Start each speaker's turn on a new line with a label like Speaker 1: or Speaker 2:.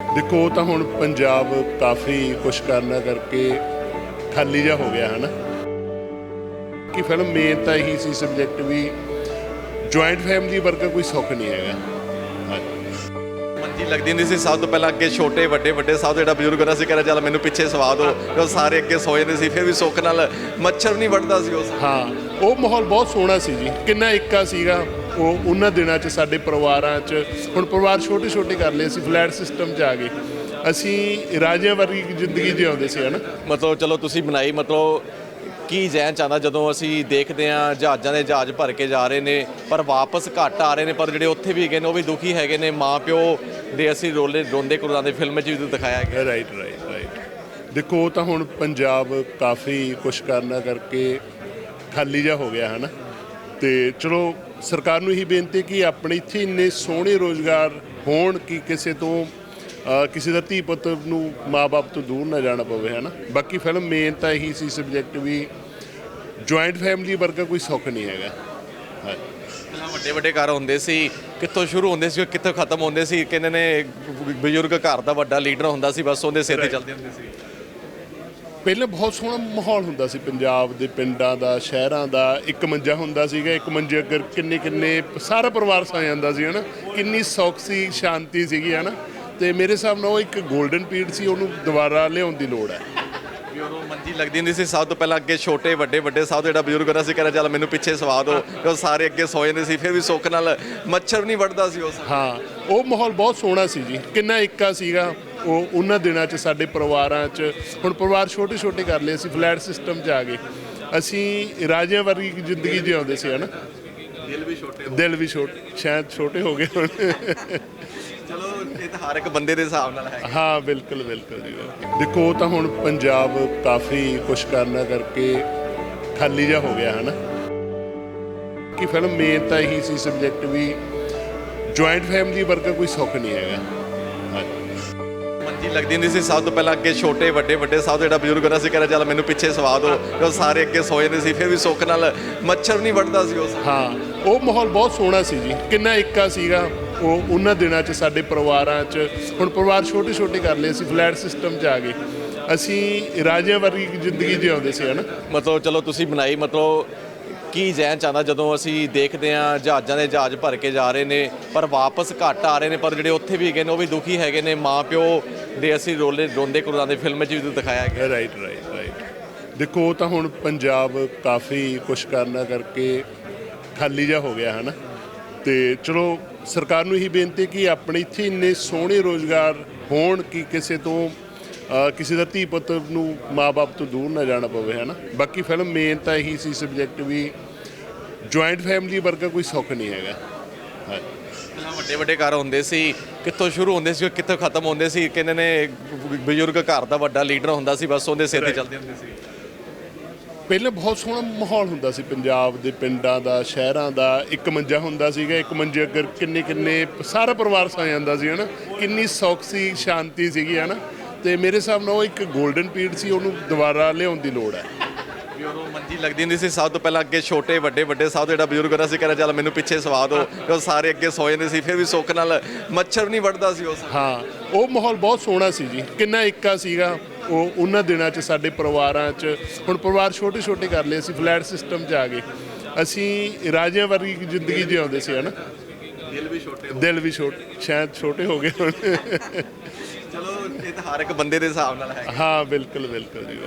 Speaker 1: ਦੇਖੋ ਤਾਂ ਹੁਣ ਪੰਜਾਬ ਕਾਫੀ ਕੁਛ ਕਰਨਾ ਕਰਕੇ ਖਾਲੀ ਜਿਹਾ ਹੋ ਗਿਆ ਹਨਾ? ਕਿ ਫਿਲਮ ਮੇਨ ਤਾਂ ਇਹੀ ਸੀ ਸਬਜੈਕਟ ਵੀ ਜੁਆਇੰਟ ਫੈਮਿਲੀ ਵਰਗਾ ਕੋਈ ਸੁੱਖ ਨਹੀਂ ਹੈਗਾ।
Speaker 2: ਮੰਜੀ ਲੱਗਦੀ ਹੁੰਦੀ ਸੀ ਸਭ ਤੋਂ ਪਹਿਲਾਂ ਅੱਗੇ ਛੋਟੇ ਵੱਡੇ ਵੱਡੇ ਸਭ ਤੋਂ ਜਿਹੜਾ ਬਜ਼ੁਰਗ ਹੁੰਦਾ ਸੀ ਕਹਿੰਦਾ ਚੱਲ ਮੈਨੂੰ ਪਿੱਛੇ ਸਵਾ ਦਿਓ। ਜਦੋਂ ਸਾਰੇ ਅੱਗੇ ਸੋਏ ਜਾਂਦੇ ਸੀ ਫਿਰ ਵੀ ਸੁੱਖ ਨਾਲ ਮੱਛਰ ਨਹੀਂ ਵੱਢਦਾ ਸੀ ਉਸ
Speaker 1: ਹਾਂ ਉਹ ਮਾਹੌਲ ਬਹੁਤ ਸੋਹਣਾ ਸੀ ਜੀ। ਕਿੰਨਾ ਇੱਕਾ ਸੀਗਾ। ਉਹ ਉਹਨਾਂ ਦਿਨਾਂ 'ਚ ਸਾਡੇ ਪਰਿਵਾਰਾਂ 'ਚ ਹੁਣ ਪਰਿਵਾਰ ਛੋਟੇ ਛੋਟੇ ਕਰ ਲਏ ਅਸੀਂ ਫਲੈਟ ਸਿਸਟਮ 'ਚ ਆ ਗਏ। ਅਸੀਂ ਰਾਜਿਆਂ ਵਰਗੀ ਜ਼ਿੰਦਗੀ ਜਿਉਂਦੇ ਸੀ ਹਨਾ?
Speaker 2: ਮਤਲਬ ਚਲੋ ਤੁਸੀਂ ਬਣਾਈ ਮਤਲਬ ਕੀ ਜ਼ਹਿਨ ਚਾਹੁੰਦਾ ਜਦੋਂ ਅਸੀਂ ਦੇਖਦੇ ਹਾਂ ਜਹਾਜ਼ਾਂ ਦੇ ਜਹਾਜ਼ ਭਰ ਕੇ ਜਾ ਰਹੇ ਨੇ ਪਰ ਵਾਪਸ ਘੱਟ ਆ ਰਹੇ ਨੇ ਪਰ ਜਿਹੜੇ ਉੱਥੇ ਵੀ ਹੈਗੇ ਨੇ ਉਹ ਵੀ ਦੁਖੀ ਹੈਗੇ ਨੇ ਮਾਂ ਪਿਓ ਦੇ ਅਸੀਂ ਰੋਲੇ ਰੋਂਦੇ ਕੁਰਲਾਉਂਦੇ ਫਿਲਮ 'ਚ ਵੀ ਦਿਖਾਇਆ ਗਿਆ।
Speaker 1: ਰਾਈਟ ਰਾਈਟ ਰਾਈਟ ਦੇਖੋ ਉਹ ਤਾਂ ਹੁਣ ਪੰਜਾਬ ਕਾਫੀ ਕੁਛ ਕਰਨਾ ਕਰਕੇ ਖਾਲੀ ਜਿਹਾ ਹੋ ਗਿਆ ਹਨਾ? ਤੇ ਚਲੋ ਸਰਕਾਰ ਨੂੰ ਇਹੀ ਬੇਨਤੀ ਕਿ ਆਪਣੇ ਇੱਥੇ ਇੰਨੇ ਸੋਹਣੇ ਰੋਜ਼ਗਾਰ ਹੋਣ ਕਿ ਕਿਸੇ ਤੋਂ ਕਿਸੇ ਦਾ ਧੀ ਪੁੱਤ ਨੂੰ ਮਾਪੇ ਤੋਂ ਦੂਰ ਨਾ ਜਾਣਾ ਪਵੇ ਹਨਾ? ਬਾਕੀ ਫਿਲਮ ਮੇਨ ਤਾਂ ਇਹੀ ਸੀ ਸਬਜੈਕਟ ਵੀ ਜੁਆਇੰਟ ਫੈਮਿਲੀ ਵਰਗਾ ਕੋਈ ਸੁੱਖ ਨਹੀਂ ਹੈਗਾ।
Speaker 2: ਪਹਿਲਾਂ ਵੱਡੇ ਵੱਡੇ ਘਰ ਹੁੰਦੇ ਸੀ ਕਿੱਥੋਂ ਸ਼ੁਰੂ ਹੁੰਦੇ ਸੀ ਕਿੱਥੋਂ ਖਤਮ ਹੁੰਦੇ ਸੀ ਕਹਿੰਦੇ ਨੇ ਬਜ਼ੁਰਗ ਘਰ ਦਾ ਵੱਡਾ ਲੀਡਰ ਹੁੰਦਾ ਸੀ ਬਸ ਉਹਦੇ ਸਿਰ ਤੇ ਚੱਲਦੇ ਹੁੰਦੇ ਸੀ।
Speaker 1: ਪਹਿਲਾਂ ਬਹੁਤ ਸੋਹਣਾ ਮਾਹੌਲ ਹੁੰਦਾ ਸੀ ਪੰਜਾਬ ਦੇ ਪਿੰਡਾਂ ਦਾ ਸ਼ਹਿਰਾਂ ਦਾ ਇੱਕ ਮੰਜਾ ਹੁੰਦਾ ਸੀਗਾ ਇੱਕ ਮੰਜੇ ਅਗਰ ਕਿੰਨੇ ਕਿੰਨੇ ਸਾਰਾ ਪਰਿਵਾਰ ਸੌ ਜਾਂਦਾ ਸੀ ਹਨਾ? ਕਿੰਨੀ ਸੌਖ ਸੀ ਸ਼ਾਂਤੀ ਸੀਗੀ ਹਨਾ? ਤੇ ਮੇਰੇ ਹਿਸਾਬ ਨਾਲ ਉਹ ਇੱਕ 골ਡਨ ਪੀਰੀਅਡ ਸੀ ਉਹਨੂੰ ਦੁਬਾਰਾ ਲਿਆਉਣ ਦੀ ਲੋੜ ਹੈ।
Speaker 2: ਵੀ ਉਦੋਂ ਮੰਜੀ ਲੱਗਦੀ ਹੁੰਦੀ ਸੀ ਸਭ ਤੋਂ ਪਹਿਲਾਂ ਅੱਗੇ ਛੋਟੇ ਵੱਡੇ ਵੱਡੇ ਸਭ ਜਿਹੜਾ ਬਜ਼ੁਰਗ ਹੁੰਦਾ ਸੀ ਕਹਿੰਦਾ ਚੱਲ ਮੈਨੂੰ ਪਿੱਛੇ ਸਵਾ ਦਿਓ ਜਦੋਂ ਸਾਰੇ ਅੱਗੇ ਸੋ ਜਾਂਦੇ ਸੀ ਫਿਰ ਵੀ ਸੁੱਖ ਨਾਲ ਮੱਛਰ ਨਹੀਂ ਵੱਢਦਾ ਸੀ ਉਸ
Speaker 1: ਹਾਂ ਉਹ ਮਾਹੌਲ ਬਹੁਤ ਸੋਹਣਾ ਸੀ ਜੀ। ਕਿੰਨਾ ਇੱਕਾ ਸੀਗਾ ਉਹ ਉਹਨਾਂ ਦਿਨਾਂ 'ਚ ਸਾਡੇ ਪਰਿਵਾਰਾਂ 'ਚ ਹੁਣ ਪਰਿਵਾਰ ਛੋਟੇ ਛੋਟੇ ਕਰ ਲਏ ਅਸੀਂ ਫਲੈਟ ਸਿਸਟਮ 'ਚ ਆ ਗਏ। ਅਸੀਂ ਰਾਜਿਆਂ ਵਰਗੀ ਜ਼ਿੰਦਗੀ ਜਿਉਂਦੇ ਸੀ ਹਨਾ?
Speaker 2: ਦਿਲ ਵੀ ਛੋਟੇ
Speaker 1: ਦਿਲ ਵੀ ਛੋਟੇ ਸ਼ਾਇਦ ਛੋਟੇ ਹੋ ਗਏ ਹੁਣ।
Speaker 2: ਚਲੋ ਇਹ ਤਾਂ ਹਰ ਇੱਕ ਬੰਦੇ ਦੇ ਹਿਸਾਬ ਨਾਲ ਹੈ।
Speaker 1: ਹਾਂ ਬਿਲਕੁਲ ਬਿਲਕੁਲ ਜੀ। ਦੇਖੋ ਤਾਂ ਹੁਣ ਪੰਜਾਬ ਕਾਫੀ ਕੁਛ ਕਰਨਾ ਕਰਕੇ ਖਾਲੀ ਜਿਹਾ ਹੋ ਗਿਆ ਹਨਾ? ਕਿ ਫਿਲਮ ਮੇਨ ਤਾਂ ਇਹੀ ਸੀ ਸਬਜੈਕਟ ਵੀ ਜੁਆਇੰਟ ਫੈਮਿਲੀ ਵਰਗਾ ਕੋਈ ਸੁੱਖ ਨਹੀਂ ਹੈਗਾ। ਹਾਂਜੀ।
Speaker 2: ਮੰਜੀ ਲੱਗਦੀ ਹੁੰਦੀ ਸੀ। ਸਭ ਤੋਂ ਪਹਿਲਾਂ ਅੱਗੇ ਛੋਟੇ ਵੱਡੇ ਵੱਡੇ ਸਭ ਤੋਂ ਜਿਹੜਾ ਬਜ਼ੁਰਗ ਹੁੰਦਾ ਸੀ ਕਹਿੰਦਾ ਚੱਲ ਮੈਨੂੰ ਪਿੱਛੇ ਸਵਾ ਦਿਓ ਜਦੋਂ ਸਾਰੇ ਅੱਗੇ ਸੋ ਜਾਂਦੇ ਸੀ। ਫਿਰ ਵੀ ਸੁੱਖ ਨਾਲ ਮੱਛਰ ਨਹੀਂ ਵੱਢਦਾ ਸੀ ਉਸ
Speaker 1: ਹਾਂ ਉਹ ਮਾਹੌਲ ਬਹੁਤ ਸੋਹਣਾ ਸੀ ਜੀ। ਕਿੰਨਾ ਇੱਕਾ ਸੀਗਾ। ਉਹ ਉਹਨਾਂ ਦਿਨਾਂ 'ਚ ਸਾਡੇ ਪਰਿਵਾਰਾਂ 'ਚ। ਹੁਣ ਪਰਿਵਾਰ ਛੋਟੇ ਛੋਟੇ ਕਰ ਲਏ ਅਸੀਂ ਫਲੈਟ ਸਿਸਟਮ 'ਚ ਆ ਗਏ। ਅਸੀਂ ਰਾਜਿਆਂ ਵਰਗੀ ਜ਼ਿੰਦਗੀ ਜਿਉਂਦੇ ਸੀ ਹਨਾ?
Speaker 2: ਮਤਲਬ ਚਲੋ ਤੁਸੀਂ ਬਣਾਈ ਮਤਲਬ ਕੀ ਜ਼ਹਿਨ ਚਾਹੁੰਦਾ ਜਦੋਂ ਅਸੀਂ ਦੇਖਦੇ ਹਾਂ ਜਹਾਜ਼ਾਂ ਦੇ ਜਹਾਜ਼ ਭਰ ਕੇ ਜਾ ਰਹੇ ਨੇ ਪਰ ਵਾਪਸ ਘੱਟ ਆ ਰਹੇ ਨੇ ਪਰ ਜਿਹੜੇ ਉੱਥੇ ਵੀ ਹੈਗੇ ਨੇ ਉਹ ਵੀ ਦੁਖੀ ਹੈਗੇ ਨੇ ਮਾਂ ਪਿਓ ਦੇ ਅਸੀਂ ਰੋਲੇ ਰੋਂਦੇ ਕੁਰਲਾਉਂਦੇ ਫਿਲਮ 'ਚ ਵੀ ਦਿਖਾਇਆ ਗਿਆ।
Speaker 1: ਰਾਈਟ ਰਾਈਟ ਰਾਈਟ ਦੇਖੋ ਉਹ ਤਾਂ ਹੁਣ ਪੰਜਾਬ ਕਾਫੀ ਕੁਛ ਕਰਨਾ ਕਰਕੇ ਖਾਲੀ ਜਿਹਾ ਹੋ ਗਿਆ ਹਨਾ? ਤੇ ਚਲੋ ਸਰਕਾਰ ਨੂੰ ਇਹੀ ਬੇਨਤੀ ਕਿ ਆਪਣੇ ਇੱਥੇ ਇੰਨੇ ਸੋਹਣੇ ਰੋਜ਼ਗਾਰ ਹੋਣ ਕਿ ਕਿਸੇ ਤੋਂ ਅਹ, ਕਿਸੇ ਦਾ ਧੀ ਪੁੱਤ ਨੂੰ ਮਾਪੇ ਤੋਂ ਦੂਰ ਨਾ ਜਾਣਾ ਪਵੇ ਹਨਾ? ਬਾਕੀ ਫਿਲਮ ਮੇਨ ਤਾਂ ਇਹੀ ਸੀ ਸਬਜੈਕਟ ਵੀ ਜੁਆਇੰਟ ਫੈਮਿਲੀ ਵਰਗਾ ਕੋਈ ਸੁੱਖ ਨਹੀਂ ਹੈਗਾ।
Speaker 2: ਪਹਿਲਾਂ ਵੱਡੇ ਵੱਡੇ ਘਰ ਹੁੰਦੇ ਸੀ ਕਿੱਥੋਂ ਸ਼ੁਰੂ ਹੁੰਦੇ ਸੀ ਕਿੱਥੋਂ ਖਤਮ ਹੁੰਦੇ ਸੀ ਕਹਿੰਦੇ ਨੇ ਬਜ਼ੁਰਗ ਘਰ ਦਾ ਵੱਡਾ ਲੀਡਰ ਹੁੰਦਾ ਸੀ ਬਸ ਉਹਦੇ ਸਿਰ ਤੇ ਚੱਲਦੇ ਹੁੰਦੇ ਸੀ।
Speaker 1: ਪਹਿਲਾਂ ਬਹੁਤ ਸੋਹਣਾ ਮਾਹੌਲ ਹੁੰਦਾ ਸੀ ਪੰਜਾਬ ਦੇ ਪਿੰਡਾਂ ਦਾ ਸ਼ਹਿਰਾਂ ਦਾ ਇੱਕ ਮੰਜਾ ਹੁੰਦਾ ਸੀਗਾ ਇੱਕ ਮੰਜੇ ਅਗਰ ਕਿੰਨੇ ਕਿੰਨੇ ਸਾਰਾ ਪਰਿਵਾਰ ਸੌ ਜਾਂਦਾ ਸੀ ਹਨਾ? ਕਿੰਨੀ ਸੌਖ ਸੀ ਸ਼ਾਂਤੀ ਸੀਗੀ ਹਨਾ? ਤੇ ਮੇਰੇ ਹਿਸਾਬ ਨਾਲ ਉਹ ਇੱਕ 골ਡਨ ਪੀਰੀਅਡ ਸੀ ਉਹਨੂੰ ਦੁਬਾਰਾ ਲਿਆਉਣ ਦੀ ਲੋੜ ਹੈ।
Speaker 2: ਵੀ ਉਦੋਂ ਮੰਜੀ ਲੱਗਦੀ ਹੁੰਦੀ ਸੀ ਸਭ ਤੋਂ ਪਹਿਲਾਂ ਅੱਗੇ ਛੋਟੇ ਵੱਡੇ ਵੱਡੇ ਸਭ ਤੋਂ ਜਿਹੜਾ ਬਜ਼ੁਰਗ ਹੁੰਦਾ ਸੀ ਕਹਿੰਦਾ ਚੱਲ ਮੈਨੂੰ ਪਿੱਛੇ ਸਵਾ ਦਿਓ ਜਦੋਂ ਸਾਰੇ ਅੱਗੇ ਸੋ ਜਾਂਦੇ ਸੀ ਫਿਰ ਵੀ ਸੁੱਖ ਨਾਲ ਮੱਛਰ ਨਹੀਂ ਵੱਢਦਾ ਸੀ ਉਸ
Speaker 1: ਹਾਂ ਉਹ ਮਾਹੌਲ ਬਹੁਤ ਸੋਹਣਾ ਸੀ ਜੀ। ਕਿੰਨਾ ਇੱਕਾ ਸੀਗਾ ਉਹ ਉਹਨਾਂ ਦਿਨਾਂ 'ਚ ਸਾਡੇ ਪਰਿਵਾਰਾਂ 'ਚ। ਹੁਣ ਪਰਿਵਾਰ ਛੋਟੇ ਛੋਟੇ ਕਰ ਲਏ ਅਸੀਂ ਫਲੈਟ ਸਿਸਟਮ 'ਚ ਆ ਗਏ। ਅਸੀਂ ਰਾਜਿਆਂ ਵਰਗੀ ਜ਼ਿੰਦਗੀ ਜਿਉਂਦੇ ਸੀ ਹਨਾ?
Speaker 2: ਦਿਲ ਵੀ ਛੋਟੇ
Speaker 1: ਦਿਲ ਵੀ ਛੋਟੇ ਸ਼ਾਇਦ ਛੋਟੇ ਹੋ ਗਏ ਹੁਣ।
Speaker 2: ਚਲੋ ਇਹ ਤਾਂ ਹਰ ਇੱਕ ਬੰਦੇ ਦੇ ਹਿਸਾਬ ਨਾਲ ਹੈ।
Speaker 1: ਹਾਂ ਬਿਲਕੁਲ ਬਿਲਕੁਲ ਜੀ